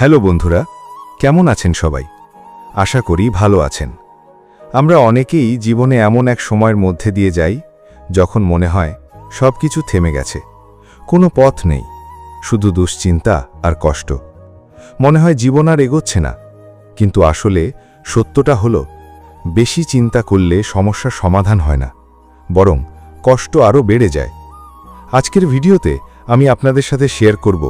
Hello বন্ধুরা, কেমন আছেন সবাই? আশা করি ভালো আছেন। আমরা অনেকেই জীবনে এমন এক সময়ের মধ্যে দিয়ে যাই, যখন মনে হয় সব কিছু থেমে গেছে। কোনো পথ নেই, শুধু দুশ্চিন্তা আর কষ্ট। মনে হয় জীবন আর এগোচ্ছে না, কিন্তু আসলে সত্যটা হলো, বেশি চিন্তা করলে সমস্যার সমাধান হয় না, বরং কষ্ট আরও বেড়ে যায়। আজকের ভিডিওতে আমি আপনাদের সাথে শেয়ার করব,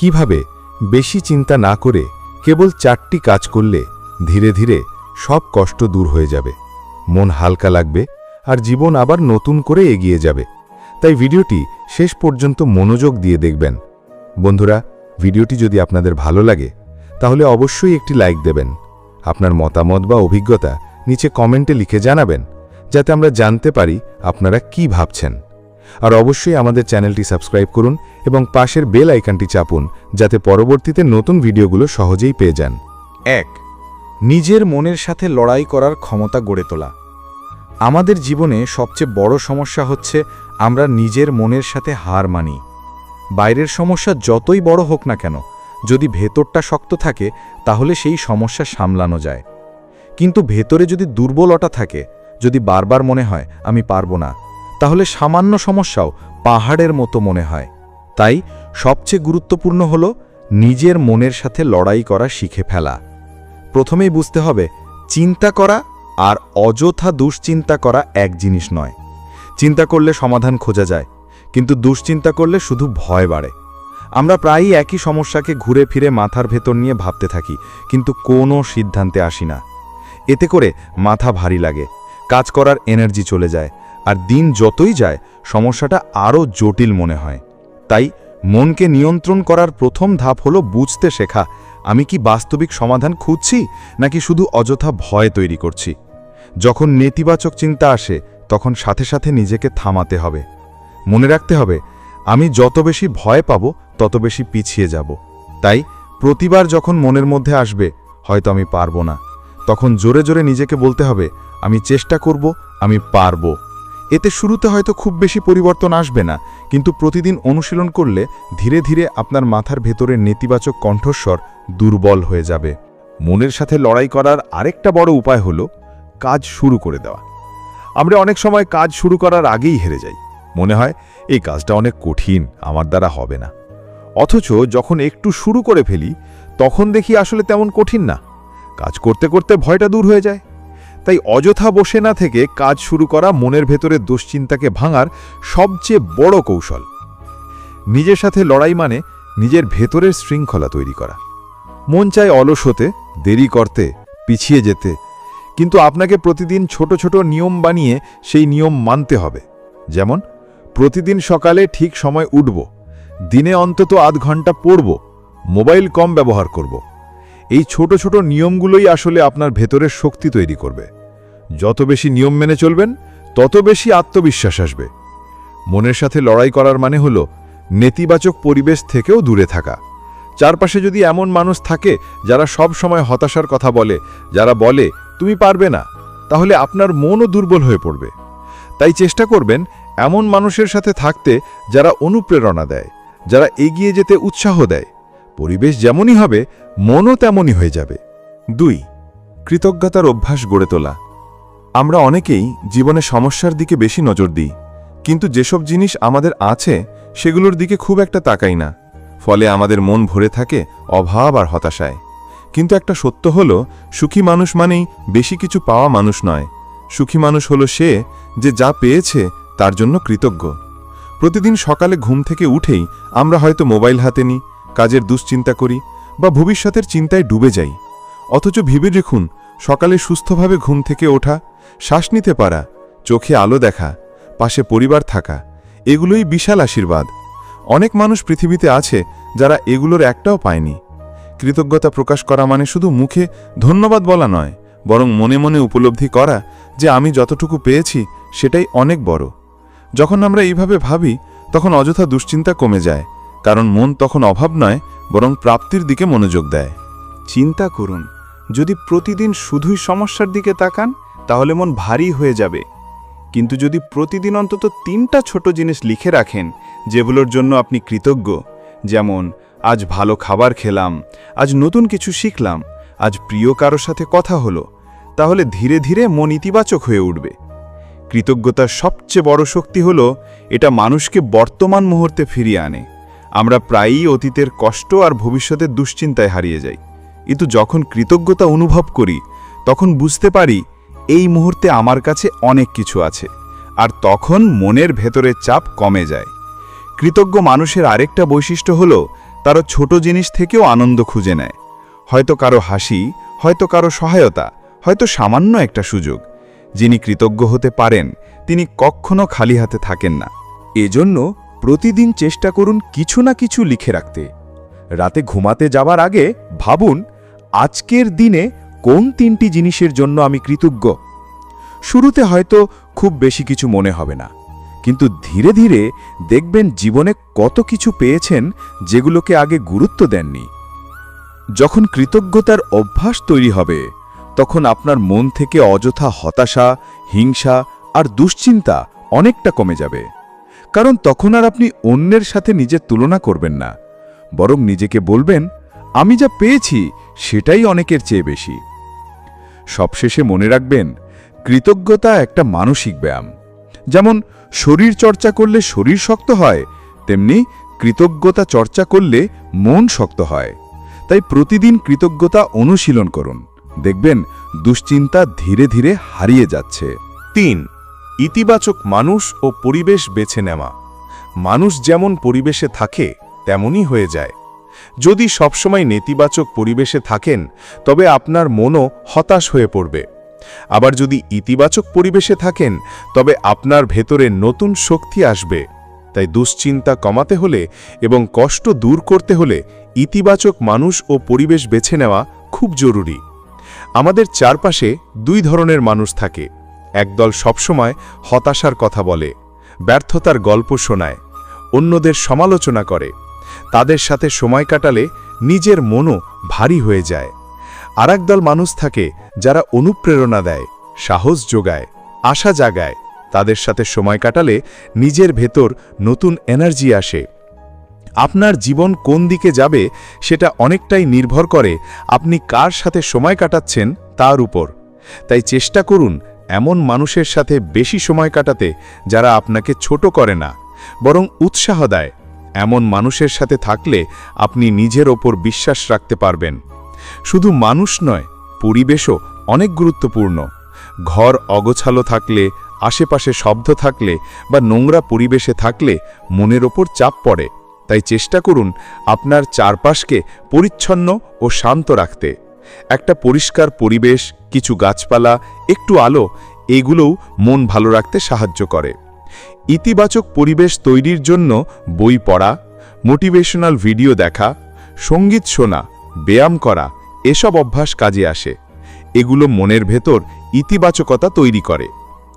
কীভাবে বেশি চিন্তা না করে কেবল চারটি কাজ করলে ধীরে ধীরে সব কষ্ট দূর হয়ে যাবে। মন হালকা লাগবে আর জীবন আবার নতুন করে এগিয়ে যাবে। তাই ভিডিওটি শেষ পর্যন্ত মনোযোগ দিয়ে দেখবেন। বন্ধুরা, ভিডিওটি যদি আপনাদের ভালো লাগে, তাহলে অবশ্যই একটি লাইক দেবেন। আপনার মতামত বা অভিজ্ঞতা নিচে কমেন্টে লিখে জানাবেন, যাতে আমরা জানতে পারি আপনারা কি ভাবছেন। আর অবশ্যই আমাদের চ্যানেলটি সাবস্ক্রাইব করুন এবং পাশের বেল আইকনটি চাপুন, যাতে পরবর্তীতে নতুন ভিডিওগুলো সহজেই পেয়ে যান। এক, নিজের মনের সাথে লড়াই করার ক্ষমতা গড়ে তোলা। আমাদের জীবনে সবচেয়ে বড় সমস্যা হচ্ছে আমরা নিজের মনের সাথে হার মানি। বাইরের সমস্যা যতই বড় হোক না কেন, যদি ভেতরটা শক্ত থাকে, তাহলে সেই সমস্যা সামলানো যায়। কিন্তু ভেতরে যদি দুর্বলতা থাকে, যদি বারবার মনে হয়, আমি পারব না তাহলে সামান্য সমস্যাও পাহাড়ের মতো মনে হয়। তাই সবচেয়ে গুরুত্বপূর্ণ হল নিজের মনের সাথে লড়াই করা শিখে ফেলা। প্রথমেই বুঝতে হবে, চিন্তা করা আর অযথা দুশ্চিন্তা করা এক জিনিস নয়। চিন্তা করলে সমাধান খোঁজা যায়, কিন্তু দুশ্চিন্তা করলে শুধু ভয় বাড়ে। আমরা প্রায়ই একই সমস্যাকে ঘুরে ফিরে মাথার ভেতর নিয়ে ভাবতে থাকি, কিন্তু কোনো সিদ্ধান্তে আসি না। এতে করে মাথা ভারী লাগে, কাজ করার এনার্জি চলে যায় আর দিন যতই যায়, সমস্যাটা আরও জটিল মনে হয়। তাই মনকে নিয়ন্ত্রণ করার প্রথম ধাপ হলো বুঝতে শেখা, আমি কি বাস্তবিক সমাধান খুঁজছি, নাকি শুধু অযথা ভয় তৈরি করছি। যখন নেতিবাচক চিন্তা আসে, তখন সাথে সাথে নিজেকে থামাতে হবে। মনে রাখতে হবে, আমি যত বেশি ভয় পাব, তত বেশি পিছিয়ে যাব। তাই প্রতিবার যখন মনের মধ্যে আসবে, হয়তো আমি পারব না, তখন জোরে জোরে নিজেকে বলতে হবে, আমি চেষ্টা করব, আমি পারব। এতে শুরুতে হয়তো খুব বেশি পরিবর্তন আসবে না, কিন্তু প্রতিদিন অনুশীলন করলে ধীরে ধীরে আপনার মাথার ভেতরের নেতিবাচক কণ্ঠস্বর দুর্বল হয়ে যাবে। মনের সাথে লড়াই করার আরেকটা বড় উপায় হলো কাজ শুরু করে দেওয়া। আমরা অনেক সময় কাজ শুরু করার আগেই হেরে যাই। মনে হয়, এই কাজটা অনেক কঠিন, আমার দ্বারা হবে না। অথচ যখন একটু শুরু করে ফেলি, তখন দেখি আসলে তেমন কঠিন না। কাজ করতে করতে ভয়টা দূর হয়ে যায়। তাই অযথা বসে না থেকে কাজ শুরু করা মনের ভেতরে দুশ্চিন্তাকে ভাঙার সবচেয়ে বড় কৌশল। নিজের সাথে লড়াই মানে নিজের ভেতরের শৃঙ্খলা তৈরি করা। মন চায় অলস হতে, দেরি করতে, পিছিয়ে যেতে, কিন্তু আপনাকে প্রতিদিন ছোট ছোট নিয়ম বানিয়ে সেই নিয়ম মানতে হবে। যেমন, প্রতিদিন সকালে ঠিক সময় উঠব, দিনে অন্তত আধ ঘণ্টা পড়ব, মোবাইল কম ব্যবহার করব। এই ছোট ছোট নিয়মগুলোই আসলে আপনার ভেতরের শক্তি তৈরি করবে। যত বেশি নিয়ম মেনে চলবেন, তত বেশি আত্মবিশ্বাস আসবে। মনের সাথে লড়াই করার মানে হল নেতিবাচক পরিবেশ থেকেও দূরে থাকা। চারপাশে যদি এমন মানুষ থাকে যারা সব সময় হতাশার কথা বলে, যারা বলে, তুমি পারবে না, তাহলে আপনার মনও দুর্বল হয়ে পড়বে। তাই চেষ্টা করবেন এমন মানুষের সাথে থাকতে যারা অনুপ্রেরণা দেয়, যারা এগিয়ে যেতে উৎসাহ দেয়। পরিবেশ যেমনই হবে, মনও তেমনই হয়ে যাবে। দুই, কৃতজ্ঞতার অভ্যাস গড়ে তোলা। আমরা অনেকেই জীবনে সমস্যার দিকে বেশি নজর দিই, কিন্তু যেসব জিনিস আমাদের আছে, সেগুলোর দিকে খুব একটা তাকাই না। ফলে আমাদের মন ভরে থাকে অভাব আর হতাশায়। কিন্তু একটা সত্য হল, সুখী মানুষ মানেই বেশি কিছু পাওয়া মানুষ নয়। সুখী মানুষ হলো সে যে যা পেয়েছে, তার জন্য কৃতজ্ঞ। প্রতিদিন সকালে ঘুম থেকে উঠেই আমরা হয়তো মোবাইল হাতে নিই কাজের দুশ্চিন্তা করি বা ভবিষ্যতের চিন্তায় ডুবে যাই। অথচ ভেবে দেখুন, সকালে সুস্থভাবে ঘুম থেকে ওঠা, শ্বাস নিতে পারা, চোখে আলো দেখা, পাশে পরিবার থাকা, এগুলোই বিশাল আশীর্বাদ। অনেক মানুষ পৃথিবীতে আছে যারা এগুলোর একটাও পায়নি। কৃতজ্ঞতা প্রকাশ করা মানে শুধু মুখে ধন্যবাদ বলা নয়, বরং মনে মনে উপলব্ধি করা যে আমি যতটুকু পেয়েছি সেটাই অনেক বড়। যখন আমরা এইভাবে ভাবি, তখন অযথা দুশ্চিন্তা কমে যায়। কারণ মন তখন অভাব নয়, বরং প্রাপ্তির দিকে মনোযোগ দেয়। চিন্তা করুন, যদি প্রতিদিন শুধুই সমস্যার দিকে তাকান, তাহলে মন ভারী হয়ে যাবে। কিন্তু যদি প্রতিদিন অন্তত তিনটা ছোট জিনিস লিখে রাখেন, যেগুলোর জন্য আপনি কৃতজ্ঞ, যেমন, আজ ভালো খাবার খেলাম, আজ নতুন কিছু শিখলাম, আজ প্রিয় কারোর সাথে কথা হলো তাহলে ধীরে ধীরে মন ইতিবাচক হয়ে উঠবে। কৃতজ্ঞতার সবচেয়ে বড় শক্তি হল, এটা মানুষকে বর্তমান মুহূর্তে ফিরিয়ে আনে। আমরা প্রায়ই অতীতের কষ্ট আর ভবিষ্যতের দুশ্চিন্তায় হারিয়ে যাই। কিন্তু যখন কৃতজ্ঞতা অনুভব করি, তখন বুঝতে পারি এই মুহূর্তে আমার কাছে অনেক কিছু আছে, আর তখন মনের ভেতরের চাপ কমে যায়। কৃতজ্ঞ মানুষের আরেকটা বৈশিষ্ট্য হল, তারা ছোট জিনিস থেকেও আনন্দ খুঁজে নেয়। হয়তো কারও হাসি, হয়তো কারও সহায়তা, হয়তো সামান্য একটা সুযোগ। যিনি কৃতজ্ঞ হতে পারেন, তিনি কখনো খালি হাতে থাকেন না। এজন্য প্রতিদিন চেষ্টা করুন কিছু না কিছু লিখে রাখতে। রাতে ঘুমাতে যাবার আগে ভাবুন, আজকের দিনে কোন তিনটি জিনিসের জন্য আমি কৃতজ্ঞ? শুরুতে হয়তো খুব বেশি কিছু মনে হবে না, কিন্তু ধীরে ধীরে দেখবেন জীবনে কত কিছু পেয়েছেন যেগুলোকে আগে গুরুত্ব দেননি। যখন কৃতজ্ঞতার অভ্যাস তৈরি হবে, তখন আপনার মন থেকে অযথা হতাশা, হিংসা আর দুশ্চিন্তা অনেকটা কমে যাবে। কারণ তখন আর আপনি অন্যের সাথে নিজের তুলনা করবেন না। বরং নিজেকে বলবেন, আমি যা পেয়েছি, সেটাই অনেকের চেয়ে বেশি। সবশেষে মনে রাখবেন, কৃতজ্ঞতা একটা মানসিক ব্যায়াম। যেমন, শরীর চর্চা করলে শরীর শক্ত হয়, তেমনি কৃতজ্ঞতা চর্চা করলে মন শক্ত হয়। তাই প্রতিদিন কৃতজ্ঞতা অনুশীলন করুন। দেখবেন, দুশ্চিন্তা ধীরে ধীরে হারিয়ে যাচ্ছে। তিন ইতিবাচক মানুষ ও পরিবেশ বেছে নেওয়া। মানুষ যেমন পরিবেশে থাকে, তেমনই হয়ে যায়। যদি সবসময় নেতিবাচক পরিবেশে থাকেন, তবে আপনার মনও হতাশ হয়ে পড়বে। আবার যদি ইতিবাচক পরিবেশে থাকেন, তবে আপনার ভেতরে নতুন শক্তি আসবে। তাই দুশ্চিন্তা কমাতে হলে এবং কষ্ট দূর করতে হলে ইতিবাচক মানুষ ও পরিবেশ বেছে নেওয়া খুব জরুরি। আমাদের চারপাশে দুই ধরনের মানুষ থাকে। একদল সবসময় হতাশার কথা বলে, ব্যর্থতার গল্প শোনায়, অন্যদের সমালোচনা করে, তাদের সাথে সময় কাটালে নিজের মনও ভারী হয়ে যায়। আর দল মানুষ থাকে যারা অনুপ্রেরণা দেয়, সাহস যোগায়, আশা জাগায়, তাদের সাথে সময় কাটালে নিজের ভেতর নতুন এনার্জি আসে। আপনার জীবন কোন দিকে যাবে সেটা অনেকটাই নির্ভর করে আপনি কার সাথে সময় কাটাচ্ছেন তার উপর। তাই চেষ্টা করুন এমন মানুষের সাথে বেশি সময় কাটাতে যারা আপনাকে ছোট করে না, বরং উৎসাহ দেয়। এমন মানুষের সাথে থাকলে আপনি নিজের ওপর বিশ্বাস রাখতে পারবেন। শুধু মানুষ নয়, পরিবেশও অনেক গুরুত্বপূর্ণ। ঘর অগোছালো থাকলে, আশেপাশে শব্দ থাকলে বা নোংরা পরিবেশে থাকলে মনের ওপর চাপ পড়ে। তাই চেষ্টা করুন আপনার চারপাশকে পরিচ্ছন্ন ও শান্ত রাখতে। একটা পরিষ্কার পরিবেশ, কিছু গাছপালা, একটু আলো, এগুলোও মন ভালো রাখতে সাহায্য করে। ইতিবাচক পরিবেশ তৈরির জন্য বই পড়া, মোটিভেশনাল ভিডিও দেখা, সংগীত শোনা, ব্যায়াম করা, এসব অভ্যাস কাজে আসে। এগুলো মনের ভেতর ইতিবাচকতা তৈরি করে।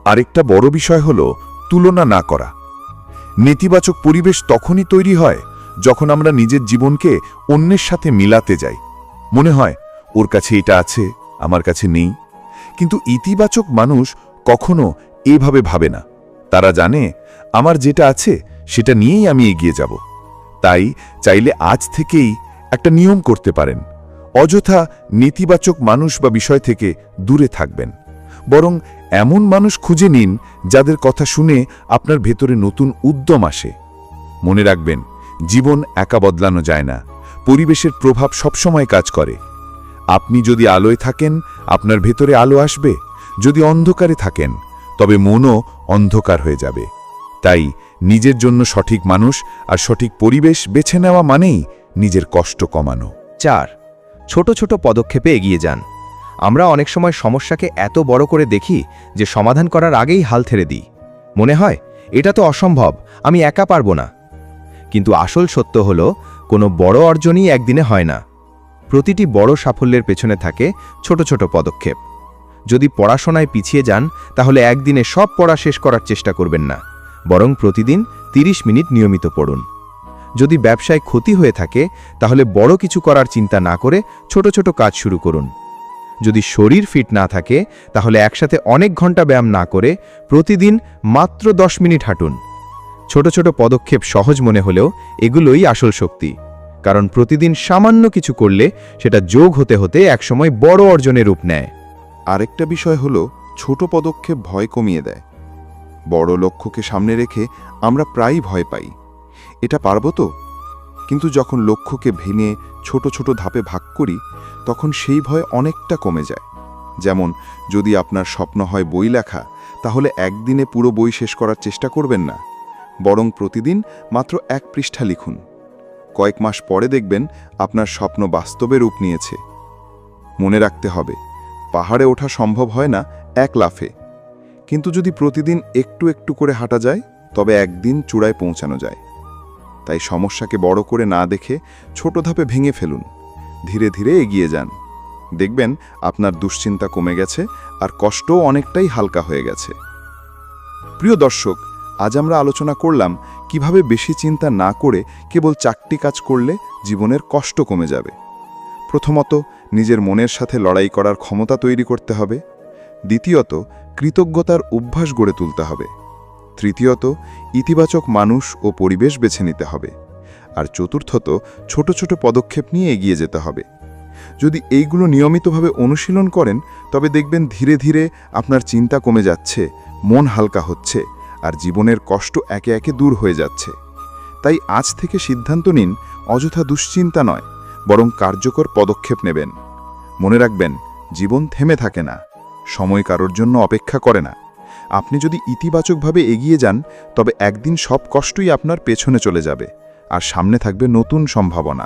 আরেকটা বড় বিষয় হল তুলনা না করা। নেতিবাচক পরিবেশ তখনই তৈরি হয় যখন আমরা নিজের জীবনকে অন্যের সাথে মিলাতে যাই। মনে হয় ওর কাছে এটা আছে, আমার কাছে নেই। কিন্তু ইতিবাচক মানুষ কখনো এভাবে ভাবে না। তারা জানে, আমার যেটা আছে, সেটা নিয়েই আমি এগিয়ে যাব। তাই চাইলে আজ থেকেই একটা নিয়ম করতে পারেন। অযথা নেতিবাচক মানুষ বা বিষয় থেকে দূরে থাকবেন। বরং এমন মানুষ খুঁজে নিন, যাদের কথা শুনে আপনার ভেতরে নতুন উদ্যম আসে। মনে রাখবেন, জীবন একা বদলানো যায় না। পরিবেশের প্রভাব সবসময় কাজ করে। আপনি যদি আলোয় থাকেন, আপনার ভেতরে আলো আসবে। যদি অন্ধকারে থাকেন, তবে মনও অন্ধকার হয়ে যাবে। তাই নিজের জন্য সঠিক মানুষ আর সঠিক পরিবেশ বেছে নেওয়া মানেই নিজের কষ্ট কমানো। চার, ছোট ছোট পদক্ষেপে এগিয়ে যান। আমরা অনেক সময় সমস্যাকে এত বড় করে দেখি যে সমাধান করার আগেই হাল ছেড়ে দিই। মনে হয়, এটা তো অসম্ভব, আমি একা পারব না। কিন্তু আসল সত্য হলো, কোনো বড় অর্জনই একদিনে হয় না। প্রতিটি বড় সাফল্যের পেছনে থাকে ছোট ছোট পদক্ষেপ। যদি পড়াশোনায় পিছিয়ে যান, তাহলে একদিনে সব পড়া শেষ করার চেষ্টা করবেন না, বরং প্রতিদিন ৩০ মিনিট নিয়মিত পড়ুন। যদি ব্যবসায় ক্ষতি হয়ে থাকে, তাহলে বড় কিছু করার চিন্তা না করে ছোট ছোট কাজ শুরু করুন। যদি শরীর ফিট না থাকে, তাহলে একসাথে অনেক ঘণ্টা ব্যায়াম না করে প্রতিদিন মাত্র দশ মিনিট হাঁটুন। ছোট ছোট পদক্ষেপ সহজ মনে হলেও এগুলোই আসল শক্তি। কারণ প্রতিদিন সামান্য কিছু করলে সেটা যোগ হতে হতে একসময় বড় অর্জনের রূপ নেয়। আরেকটা বিষয় হলো, ছোট পদক্ষেপ ভয় কমিয়ে দেয়। বড় লক্ষ্যকে সামনে রেখে আমরা প্রায়ই ভয় পাই। এটা পারব তো? কিন্তু যখন লক্ষ্যকে ভেঙে ছোট ছোট ধাপে ভাগ করি, তখন সেই ভয় অনেকটা কমে যায়। যেমন, যদি আপনার স্বপ্ন হয় বই লেখা, তাহলে একদিনে পুরো বই শেষ করার চেষ্টা করবেন না। বরং প্রতিদিন মাত্র এক পৃষ্ঠা লিখুন। কয়েক মাস পরে দেখবেন আপনার স্বপ্ন বাস্তবে রূপ নিয়েছে। মনে রাখতে হবে, পাহাড়ে ওঠা সম্ভব হয় না এক লাফে। কিন্তু যদি প্রতিদিন একটু একটু করে হাঁটা যায়, তবে একদিন চূড়ায় পৌঁছানো যায়। তাই সমস্যাকে বড় করে না দেখে ছোট ধাপে ভেঙে ফেলুন। ধীরে ধীরে এগিয়ে যান। দেখবেন আপনার দুশ্চিন্তা কমে গেছে আর কষ্টও অনেকটাই হালকা হয়ে গেছে। প্রিয় দর্শক আজ আমরা আলোচনা করলাম কীভাবে বেশি চিন্তা না করে কেবল চারটি কাজ করলে জীবনের কষ্ট কমে যাবে। প্রথমত, নিজের মনের সাথে লড়াই করার ক্ষমতা তৈরি করতে হবে। দ্বিতীয়ত, কৃতজ্ঞতার অভ্যাস গড়ে তুলতে হবে। তৃতীয়ত, ইতিবাচক মানুষ ও পরিবেশ বেছে নিতে হবে। আর চতুর্থত, ছোট ছোট পদক্ষেপ নিয়ে এগিয়ে যেতে হবে। যদি এইগুলো নিয়মিতভাবে অনুশীলন করেন, তবে দেখবেন ধীরে ধীরে আপনার চিন্তা কমে যাচ্ছে, মন হালকা হচ্ছে। আর জীবনের কষ্ট একে একে দূর হয়ে যাচ্ছে। তাই আজ থেকে সিদ্ধান্ত নিন, অযথা দুশ্চিন্তা নয়, বরং কার্যকর পদক্ষেপ নেবেন। মনে রাখবেন, জীবন থেমে থাকে না, সময় কারোর জন্য অপেক্ষা করে না। আপনি যদি ইতিবাচকভাবে এগিয়ে যান, তবে একদিন সব কষ্টই আপনার পেছনে চলে যাবে, আর সামনে থাকবে নতুন সম্ভাবনা।